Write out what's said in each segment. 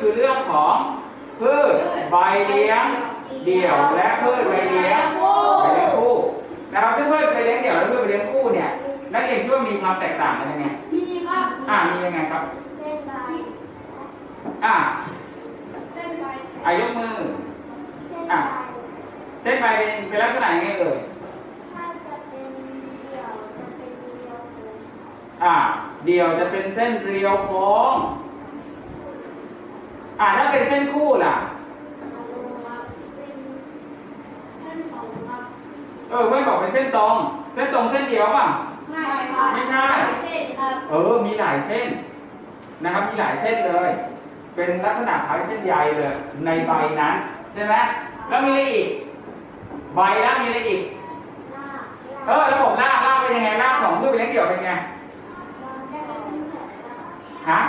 คือเรื่องของพืชใบเลี้ยงเดี่ยวและพืชใบเลี้ยงใบเลี้ยงคู่นะครับซึ่งพืชใบเลี้ยงเดี่ยวและพืชใบเลี้ยงคู่เนี่ยนักเรียนคิดว่ามีความแตกต่างกันยังไงมีครับอ่ามียังไงครับเส้นใบอ่าเส้นใบอายกมืออะเส้นใบเป็นเป็นลักษณะยังไงเอ่ยถ้าจะเป็นเดี่ยวจะเป็นเดี่ยวโค้งอ่าเดี่ยวจะเป็นเส้นเรียวโค้ง อ่าถ้าเป็นเส้นคู่ล่ะเอาลงมาเป็นเส้นตรงครับเออเพื่อนบอกเป็นเส้นตรง เส้นตรงเส้นเดียวป่ะง่ายครับไม่ใช่เส้นครับเออ มีหลายเส้น นะครับ มีหลายเส้นเลย เป็นลักษณะคล้ายเส้นใยเลย ในใบนั้นใช่ไหมแล้วมีอะไรอีก ใบแล้วมีอะไรอีกหน้าเออระบบรากรากเป็นยังไงรากของพืชเป็นเลี้ยงเดี่ยวเป็นไงฮะ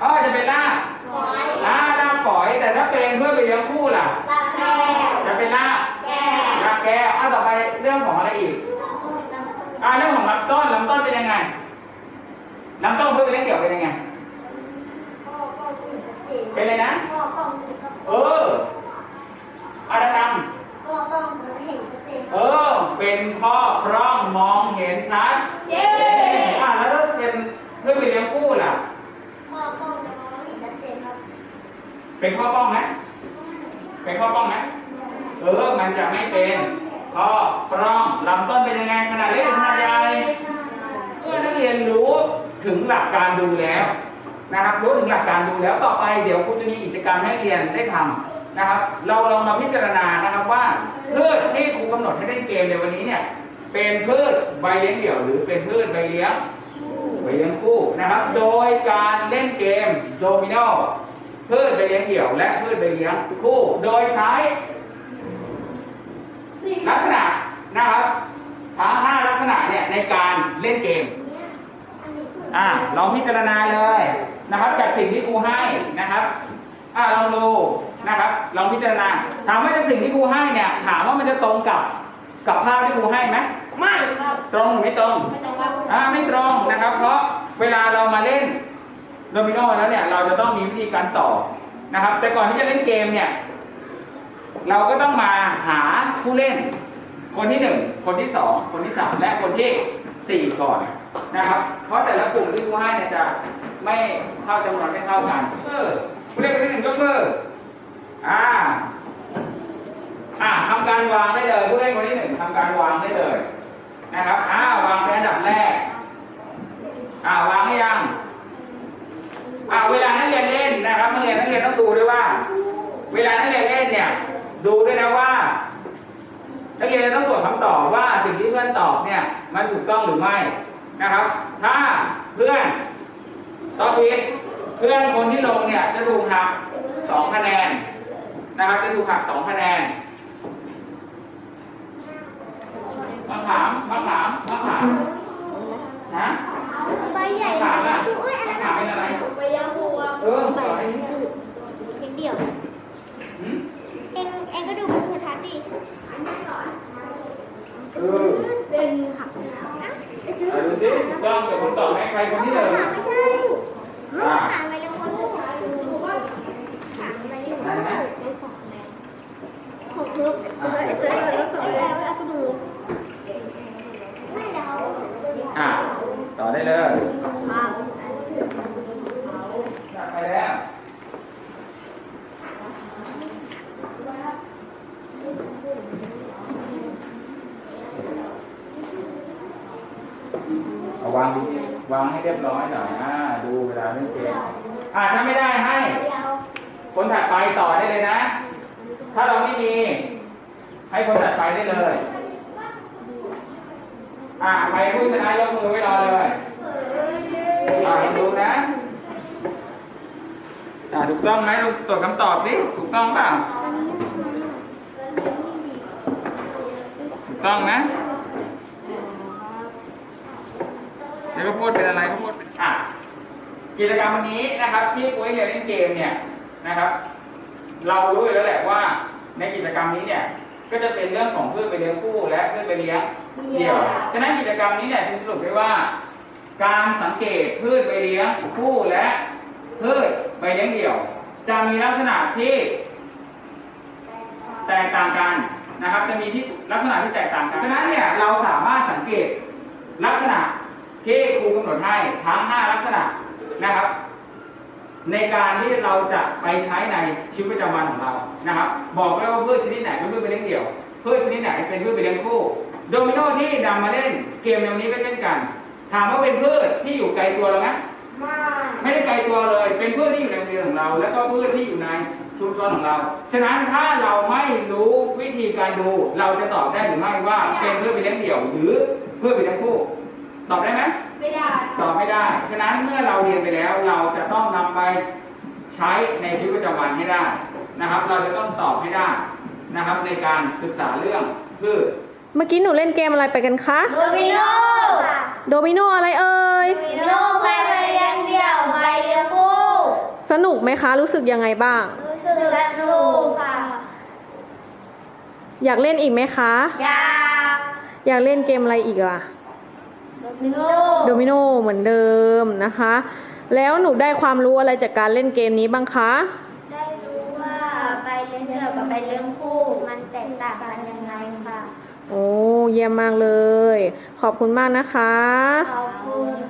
เออจะเป็นรากปล่อยอ่ารากฝอยแต่ถ้าเป็นเพื่อไปเลี้ยงคู่ล่ะตาแก้วจะเป็นรากแก้วรากแก้วอะต่อไปเรื่องของอะไรอีกอ่าเรื่องของลำต้นลำต้นเป็นยังไงลำต้นเพื่อไปเลี้ยงเดี่ยวเป็นยังไงเป็นอะไรนะ ก็ต้องดูครับ เอออะไรดัง ก็ต้องเห็นชัดเจน เออ เป็นข้อพร่องมองเห็นชัด เย้ อ่าแล้วถ้าเป็นเพื่อไปเลี้ยงคู่ล่ะ ก็ต้องจะมองเห็นชัดเจนครับ เป็นข้อป้องไหมเป็นข้อป้องไหมเออ มันจะไม่เป็นข้อพร่องลำต้นเป็นยังไงขนาดเล็กขนาดใหญ่เมื่อนักเรียนรู้ถึงหลักการดูแล้วนะครับ รู้ถึงหลักการดูแล้วต่อไปเดี๋ยวครูจะมีกิจกรรมให้เรียนได้ทำนะครับ เราลองมาพิจารณานะครับว่าพืชที่ครูกำหนดให้เล่นเกมในวันนี้เนี่ยเป็นพืชใบเลี้ยงเดี่ยว หรือเป็นพืชใบเลี้ยงใบเลี้ยงคู่นะครับ โดยการเล่นเกมโดมิโน พืชใบเลี้ยงเดี่ยว และพืชใบเลี้ยงคู่ โดยใช้ลักษณะนะครับทั้งห้าลักษณะเนี่ยในการเล่นเกม อ่าลองพิจารณาเลยนะครับจากสิ่งที่ครูให้นะครับ อ่าลองดูนะครับลองพิจารณาถามว่าจากสิ่งที่ครูให้เนี่ย ถามว่ามันจะตรงกับกับภาพที่ครูให้ไหมไม่ครับตรงหรือไม่ตรงไม่ต้องครับอ่าไม่ตรงนะครับ เพราะเวลาเรามาเล่น โดมิโนแล้วเนี่ยเราจะต้องมีวิธีการต่อนะครับ แต่ก่อนที่จะเล่นเกมเนี่ย เราก็ต้องมาหาผู้เล่น คนที่หนึ่งคนที่สองคนที่สามและคนที่สี่ก่อนนะครับ เพราะแต่ละกลุ่มที่ผู้ให้เนี่ยจะไม่เท่าจำนวนไม่เท่ากันเออผู้เล่นคนที่หนึ่งก็คืออ่าอ่าทำการวางได้เลยผู้เล่นคนที่หนึ่งทำการวางได้เลยนะครับอ่าวางเป็นอันดับแรก อ่าวางให้ยัง อ่าเวลานักเรียนเล่นนะครับนักเรียนนักเรียนต้องดูด้วยว่า เวลานักเรียนเล่นเนี่ย ดูด้วยนะว่านักเรียนจะต้องตรวจคำตอบว่าสิ่งที่เพื่อนตอบเนี่ยมันถูกต้องหรือไม่นะครับ ถ้าเพื่อนตอบผิดเพื่อนคนที่ลงเนี่ยจะถูกหักสองคะแนนนะครับจะถูกหักสองคะแนนมะขามมะขามมะขามฮะ ใบใหญ่ มะขามอะ คืออุ้ยอัน มะ นั้น ขามเป็นอะไร ใบยังหัว เออต่อให้ เพียงเดียว หืม เอ็งเอ็งก็ดูภูทัศน์ดิอันนี้ก่อน เออเป็นหักนะเอาดูสิถูกต้องเดี๋ยวผมตอบให้ใครคนที่หนึ่งไม่ใช่ลูกหางไปยังคนลูกหางไปยังคนลูกของลูกเลยเลยเลยแล้วสองแล้วแล้วก็ดูไม่เดาอะต่อได้เลย มา ไปแล้ว เอา วางดีวางให้เรียบร้อยหน่อยอ่าดูเวลาเล่นเกมอ่าถ้าไม่ได้ให้ คนถัดไปต่อได้เลยนะ ถ้าเราไม่มี ให้คนถัดไปได้เลยอ่าใครผู้ชนะยกมือไว้รอเลยอ่าดูนะอ่าถูกต้องไหมตรวจคำตอบสิถูกต้องเปล่าถูกต้องไหม เดี๋ยวก็พูดเป็นอะไรก็พูดเป็นอะกิจกรรมวันนี้นะครับ ที่ปุ้ยเรียนเล่นเกมเนี่ยนะครับ เรารู้อยู่แล้วแหละว่า ในกิจกรรมนี้เนี่ยก็จะเป็นเรื่องของพืชไปเลี้ยงคู่และพืชไปเลี้ยงเดี่ยว ฉะนั้นกิจกรรมนี้เนี่ยจึงสรุปได้ว่า การสังเกตพืชไปเลี้ยงคู่และพืชใบเลี้ยงเดี่ยว จะมีลักษณะที่แตกต่างกันนะครับ จะมีที่ลักษณะที่แตกต่างกัน ฉะนั้นเนี่ยเราสามารถสังเกตลักษณะ ที่ครูกำหนดให้ทั้ง 5 ลักษณะนะครับ ในการที่เราจะไปใช้ในชีวิตประจำวันของเรานะครับ บอกไว้ว่าพืชชนิดไหนเป็นพืชไปเลี้ยงเดี่ยวพืชชนิดไหนเป็นพืชไปเลี้ยงคู่โดมิโนที่นำมาเล่นเกมในวันนี้ก็เช่นกัน ถามว่าเป็นพืชที่อยู่ไกลตัวเราไหมมาไม่ได้ไกลตัวเลย เป็นพืชที่อยู่ในโรงเรียนของเรา แล้วก็พืชที่อยู่ในชุมชนของเรา ฉะนั้นถ้าเราไม่รู้วิธีการดู เราจะตอบได้หรือไม่ว่าเป็นพืชไปเลี้ยงเดี่ยว หรือพืชไปเลี้ยงคู่ ตอบได้ไหมไม่ได้ตอบไม่ได้ ฉะนั้นเมื่อเราเรียนไปแล้ว เราจะต้องนำไปใช้ในชีวิตประจำวันให้ได้นะครับ เราจะต้องตอบให้ได้นะครับ ในการศึกษาเรื่องพืชเมื่อกี้หนูเล่นเกมอะไรไปกันคะโดมิโนโดมิโนอะไรเอ่ยโดมิโนใบเลี้ยงเดี่ยวใบเลี้ยงคู่สนุกไหมคะ รู้สึกยังไงบ้าง รู้สึกสนุกค่ะ อยากเล่นอีกไหมคะ อยาก อยากเล่นเกมอะไรอีกล่ะโด มิโนโดมิโนเหมือนเดิมนะคะ แล้วหนูได้ความรู้อะไรจากการเล่นเกมนี้บ้างคะ ได้รู้ว่าใบเลี้ยงเดี่ยวกับใบเลี้ยงคู่ มันแตกต่างกันยังไงค่ะ โอ้เยี่ยมมากเลย ขอบคุณมากนะคะ ขอบคุณค่ะ